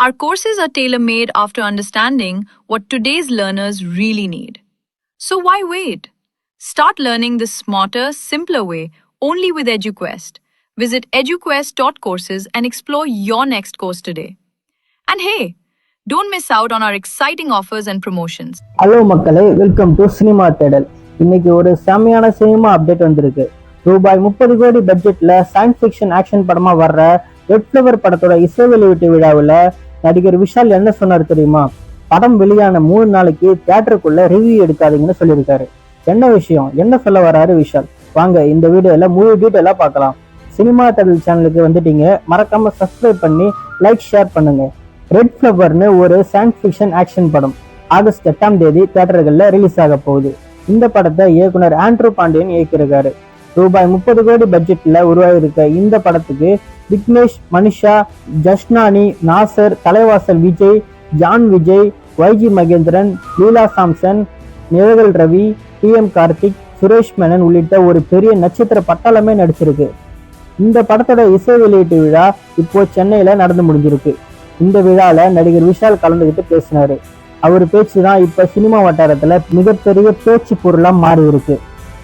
Our courses are tailor made after understanding what today's learners really need. So why wait? Start learning the smarter, simpler way only with EduQuest. Visit eduquest.courses and explore your next course today. And hey, don't miss out on our exciting offers and promotions. Hello மக்களே welcome to cinema தேடல் இன்னைக்கு ஒரு செம்மையான cinema update வந்திருக்கு ரூபாய் முப்பது கோடி பட்ஜெட்ல சயின்ஸ் ஃபிக்ஷன் ஆக்ஷன் படமா வர்ற ரெட் ஃபிளவர் படத்தோட இசை வெளியீட்டு விழாவில் நடிகர் விஷால் என்ன சொன்னார் தெரியுமா? படம் வெளியான மூணு நாளைக்கு தியேட்டருக்குள்ள ரிவ்யூ எடுக்காதீங்கன்னு சொல்லியிருக்காரு. என்ன விஷயம்? என்ன சொல்ல வராரு விஷால்? வாங்க இந்த வீடியோல முழு டீட்டெயிலாக பார்க்கலாம். சினிமா தேடல் சேனலுக்கு வந்துட்டீங்க. மறக்காம சப்ஸ்கிரைப் பண்ணி லைக் ஷேர் பண்ணுங்க. ரெட் ஃப்ளவர்னு ஒரு சயின்ஸ் ஃபிக்ஷன் ஆக்ஷன் படம். ஆகஸ்ட் எட்டாம் தேதி தியேட்டர்களில் ரிலீஸ் ஆக போகுது. இந்த படத்தை இயக்குனர் ஆண்ட்ரூ பாண்டியன் இயக்கியிருக்காரு. ரூபாய் முப்பது கோடி பட்ஜெட்ல உருவாகியிருக்க இந்த படத்துக்கு Vignesh Manisha Jashnani Nassar Thalaivasal Vijay John Vijay YG Mahendran Leela Samson Nizhalgal Ravi T M Karthik Suresh Menon உள்ளிட்ட ஒரு பெரிய நட்சத்திர பட்டாளமே நடிச்சிருக்கு. இந்த படத்தோட இசை வெளியீட்டு விழா இப்போ சென்னையில நடந்து முடிஞ்சிருக்கு. இந்த விழால நடிகர் விஷால் கலந்துகிட்டு பேசினாரு. அவர் பேச்சு தான் இப்ப சினிமா வட்டாரத்துல மிகப்பெரிய பேச்சு பொருளா மாறி இருக்கு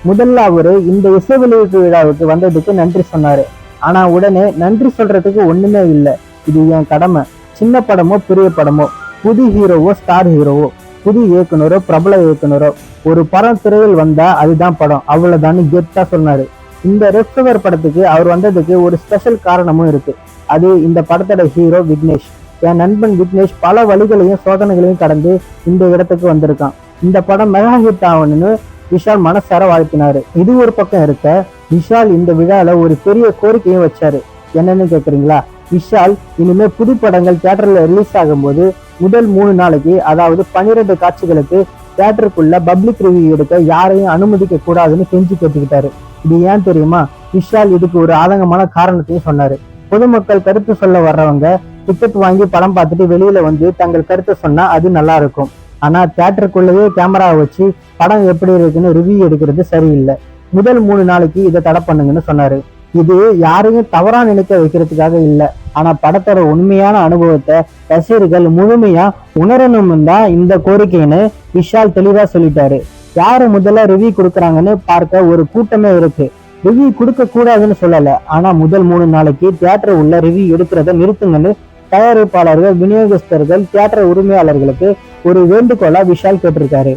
முதல்ல அவரு இந்த இசை வெளியீட்டு விழாவுக்கு வந்ததுக்கு நன்றி சொன்னாரு. ஆனா உடனே நன்றி சொல்றதுக்கு ஒண்ணுமே இல்லை. இது என் கடமை? சின்ன படமோ பெரிய படமோ? புது ஹீரோவோ ஸ்டார் ஹீரோவோ? புது இயக்குனரோ பிரபல இயக்குனரோ? ஒரு படம் திரையில் வந்தா அதுதான் படம். அவ்வளவுதான் கெத்தா சொன்னாரு. இந்த ரெஸ்டவர் படத்துக்கு அவர் வந்ததுக்கு ஒரு ஸ்பெஷல் காரணமும் இருக்கு. அது இந்த படத்தோட ஹீரோ விக்னேஷ். என் நண்பன் விக்னேஷ் பல வழிகளையும் சோதனைகளையும் கடந்து இந்த இடத்துக்கு வந்திருக்கான். இந்த படம் மெகா ஹிட் ஆகணும்னு விஷால் மனசார வாழ்த்தினாரு. இது ஒரு பக்கம் இருக்க விஷால் இந்த விழால ஒரு பெரிய கோரிக்கையும் வச்சாரு. என்னன்னு கேக்குறீங்களா? விஷால் இனிமே புது படங்கள் தியேட்டர்ல ரிலீஸ் ஆகும்போது முதல் மூணு நாளைக்கு அதாவது பன்னிரெண்டு காட்சிகளுக்கு தியேட்டருக்குள்ள பப்ளிக் ரிவ்யூ எடுக்க யாரையும் அனுமதிக்க கூடாதுன்னு கெஞ்சி கேட்டுக்கிட்டாரு. இது ஏன் தெரியுமா? விஷால் இதுக்கு ஒரு ஆதங்கமான காரணத்தையும் சொன்னாரு. பொதுமக்கள் கருத்து சொல்ல வர்றவங்க டிக்கெட் வாங்கி படம் பார்த்துட்டு வெளியில வந்து தங்கள் கருத்தை சொன்னா அது நல்லா இருக்கும். ஆனா தியேட்டருக்குள்ளேயே கேமரா வச்சு படம் எப்படி இருக்குன்னு ரிவ்யூ எடுக்கிறது சரியில்லை. முதல் மூணு நாளைக்கு இதை தடை பண்ணுங்கன்னு சொன்னாரு. இது யாரையும் தவறா நினைக்க வைக்கிறதுக்காக இல்ல. ஆனா படத்தோட உண்மையான அனுபவத்தை ரசிகர்கள் முழுமையா உணரணும் தான் இந்த கோரிக்கைன்னு விஷால் தெளிவா சொல்லிட்டாரு. யாரு முதல்ல ரிவ்யூ கொடுக்குறாங்கன்னு பார்க்க ஒரு கூட்டமே இருக்கு. ரிவ்யூ கொடுக்க கூடாதுன்னு சொல்லல. ஆனா முதல் மூணு நாளைக்கு தியேட்டர் உள்ள ரிவ்யூ எடுக்கிறத நிறுத்துங்கன்னு தயாரிப்பாளர்கள் விநியோகஸ்தர்கள் தியேட்டர் உரிமையாளர்களுக்கு ஒரு வேண்டுகோளா விஷால் கேட்டிருக்காரு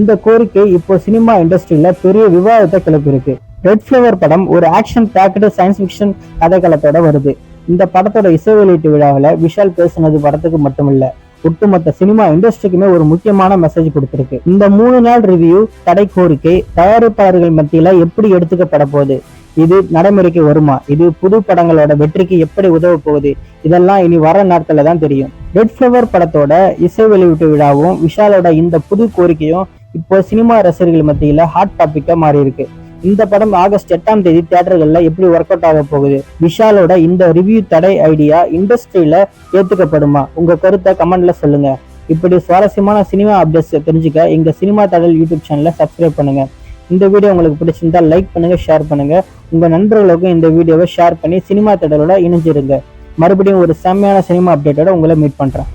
இந்த கோரிக்கை இப்போ சினிமா இண்டஸ்ட்ரியில பெரிய விவாதத்தை கிளப்பியிருக்கு. ரெட் ஃபிளவர் படம் ஒரு ஆக்ஷன் பேக்கடு சயின்ஸ் ஃபிக்ஷன் கதைக்களத்தோட வருது. இந்த படத்தோட இசை வெளியீட்டு விழாவில் விஷால் பேசுனது படத்துக்கு மட்டுமில்ல ஒட்டுமொத்த சினிமா இண்டஸ்ட்ரிக்குமே ஒரு முக்கியமான மெசேஜ் கொடுத்திருக்கு. இந்த மூணு நாள் ரிவ்யூ தடை கோரிக்கை தயாரிப்பாளர்கள் மத்தியில எப்படி எடுத்துக்கப்பட போகுது? இது நடைமுறைக்கு வருமா? இது புது படங்களோட வெற்றிக்கு எப்படி உதவ போகுது? இதெல்லாம் இனி வர நாட்களில் தான் தெரியும். ரெட் ஃபிளவர் படத்தோட இசை வெளியீட்டு விழாவும் விஷாலோட இந்த புது கோரிக்கையும் இப்போ சினிமா ரசிகர்கள் மத்தியில ஹாட் டாபிக்கா மாறி இருக்கு இந்த படம் ஆகஸ்ட் எட்டாம் தேதி தியேட்டர்கள்ல எப்படி ஒர்க் அவுட் ஆக போகுது? விஷாலோட இந்த ரிவ்யூ தடை ஐடியா இண்டஸ்ட்ரியில ஏத்துக்கப்படுமா? உங்க கருத்தை கமெண்ட்ல சொல்லுங்க. இப்படி சுவாரஸ்யமான சினிமா அப்டேட்ஸ் தெரிஞ்சுக்க எங்க சினிமா தடல் யூடியூப் சேனலை சப்ஸ்கிரைப் பண்ணுங்க. இந்த வீடியோ உங்களுக்கு பிடிச்சிருந்தா லைக் பண்ணுங்க ஷேர் பண்ணுங்க. உங்க நண்பர்களுக்கும் இந்த வீடியோவை ஷேர் பண்ணி சினிமா தடலோட இணைஞ்சிருங்க. மறுபடியும் ஒரு செம்மையான சினிமா அப்டேட்டோட உங்களை மீட் பண்றேன்.